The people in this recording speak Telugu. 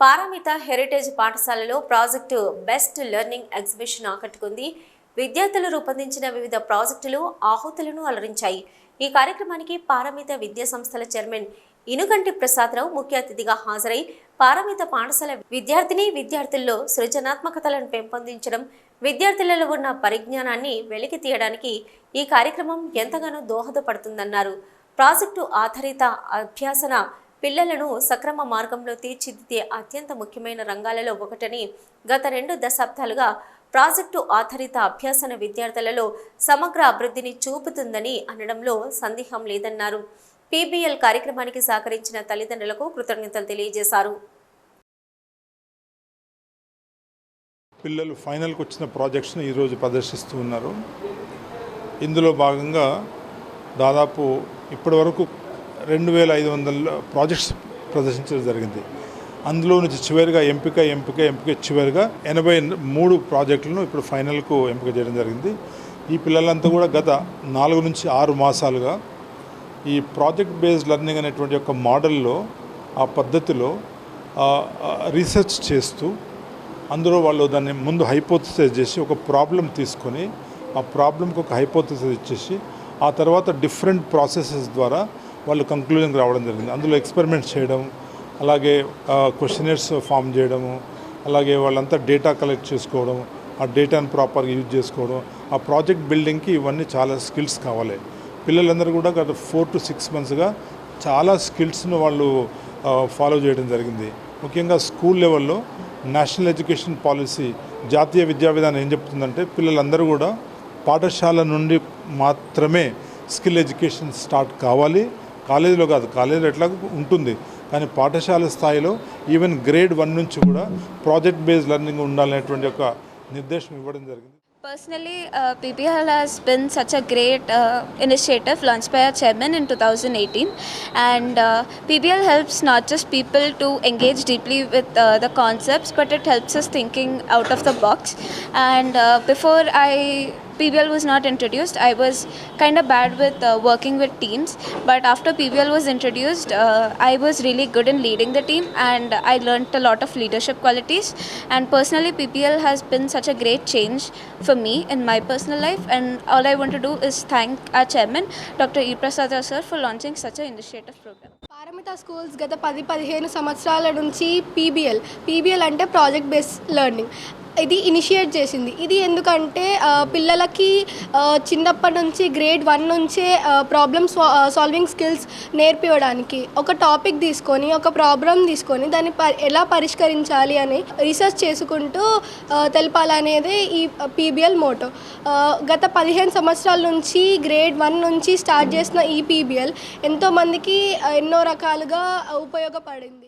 పారామిత హెరిటేజ్ పాఠశాలలో ప్రాజెక్టు బెస్ట్ లెర్నింగ్ ఎగ్జిబిషన్ ఆకట్టుకుంది. విద్యార్థులు రూపొందించిన వివిధ ప్రాజెక్టులు ఆహుతులను అలరించాయి. ఈ కార్యక్రమానికి పారామిత విద్యా సంస్థల చైర్మన్ ఇనుగంటి ప్రసాదరావు ముఖ్య అతిథిగా హాజరై పారామిత పాఠశాల విద్యార్థిని విద్యార్థుల్లో సృజనాత్మకతలను పెంపొందించడం విద్యార్థులలో ఉన్న పరిజ్ఞానాన్ని వెలికి తీయడానికి ఈ కార్యక్రమం ఎంతగానో దోహదపడుతుందన్నారు. ప్రాజెక్టు ఆధారిత అభ్యాసన పిల్లలను సక్రమ మార్గంలో తీర్చిదిద్దే అత్యంత ముఖ్యమైన రంగాలలో ఒకటని గత రెండు దశాబ్దాలుగా ప్రాజెక్టు ఆధారిత అభ్యాసన విద్యార్థులలో సమగ్ర అభివృద్ధిని చూపుతుందని అనడంలో సందేహం లేదన్నారు. పీబీఎల్ కార్యక్రమానికి సహకరించిన తల్లిదండ్రులకు కృతజ్ఞతలు తెలియజేశారు. పిల్లలు ఫైనల్కి వచ్చిన ప్రాజెక్ట్స్ను ఈరోజు ప్రదర్శిస్తూ ఉన్నారు. ఇందులో భాగంగా దాదాపు ఇప్పటివరకు రెండు వేల ఐదు వందల ప్రాజెక్ట్స్ ప్రదర్శించడం జరిగింది. అందులో నుంచి చివరిగా ఎంపిక ఎంపిక ఎంపిక చివరిగా ఎనభై మూడు ప్రాజెక్టులను ఇప్పుడు ఫైనల్కు ఎంపిక చేయడం జరిగింది. ఈ పిల్లలంతా కూడా గత నాలుగు నుంచి ఆరు మాసాలుగా ఈ ప్రాజెక్ట్ బేస్డ్ లెర్నింగ్ అనేటువంటి ఒక మోడల్లో ఆ పద్ధతిలో రీసెర్చ్ చేస్తూ అందులో వాళ్ళు దాన్ని ముందు హైపోథసిస్ చేసి ఒక ప్రాబ్లం తీసుకొని ఆ ప్రాబ్లంకి ఒక హైపోథసిస్ ఇచ్చేసి ఆ తర్వాత డిఫరెంట్ ప్రాసెసెస్ ద్వారా వాళ్ళు కంక్లూజన్కి రావడం జరిగింది. అందులో ఎక్స్పెరిమెంట్స్ చేయడం అలాగే క్వశ్చనర్స్ ఫామ్ చేయడము అలాగే వాళ్ళంతా డేటా కలెక్ట్ చేసుకోవడం ఆ డేటాను ప్రాపర్గా యూజ్ చేసుకోవడం ఆ ప్రాజెక్ట్ బిల్డింగ్కి ఇవన్నీ చాలా స్కిల్స్ కావాలి. పిల్లలందరూ కూడా గత ఫోర్ టు సిక్స్ మంత్స్గా చాలా స్కిల్స్ను వాళ్ళు ఫాలో చేయడం జరిగింది. ముఖ్యంగా స్కూల్ లెవెల్లో నేషనల్ ఎడ్యుకేషన్ పాలసీ జాతీయ విద్యా విధానం ఏం చెప్తుందంటే పిల్లలందరూ కూడా పాఠశాల నుండి మాత్రమే స్కిల్ ఎడ్యుకేషన్ స్టార్ట్ కావాలి. కాలేజీలో కాదు కాలేజీలో ఎట్లా ఉంటుంది కానీ పాఠశాల స్థాయిలో ఈవెన్ గ్రేడ్ వన్ నుంచి కూడా ప్రాజెక్ట్ బేస్డ్ లెర్నింగ్ ఉండాలనేటువంటి ఒక నిర్దేశం ఇవ్వడం జరిగింది Personally, uh, PPL has been such a great uh, initiative launched by our chairman in 2018, and uh, PPL helps not just people to engage deeply with uh, the concepts, but it helps us thinking out of the box. And uh, before I PBL was not introduced, I was kind of bad with uh, working with teams. But after PBL was introduced, uh, I was really good in leading the team and I learned a lot of leadership qualities. And personally, PPL has been such a great change for me in my personal life. And all I want to do is thank our chairman, Dr. E. Prasad Rao sir, for launching such an initiative program. Paramita schools గత పది పదిహేను సంవత్సరాల నుంచి పీబీఎల్ పీబీఎల్ అంటే ప్రాజెక్ట్ బేస్డ్ లెర్నింగ్ ఇది ఇనిషియేట్ చేసింది. ఇది ఎందుకంటే పిల్లలకి చిన్నప్పటి నుంచి గ్రేడ్ వన్ నుంచే ప్రాబ్లమ్ సాల్వింగ్ స్కిల్స్ నేర్పివ్వడానికి ఒక టాపిక్ తీసుకొని ఒక ప్రాబ్లం తీసుకొని దాన్ని ఎలా పరిష్కరించాలి అని రీసెర్చ్ చేసుకుంటూ తెలపాలనేది ఈ పీబీఎల్ మోటో. గత పదిహేను సంవత్సరాల నుంచి గ్రేడ్ వన్ నుంచి స్టార్ట్ చేసిన ఈ పీబీఎల్ ఎంతోమందికి ఎన్నో రకాలుగా ఉపయోగపడింది.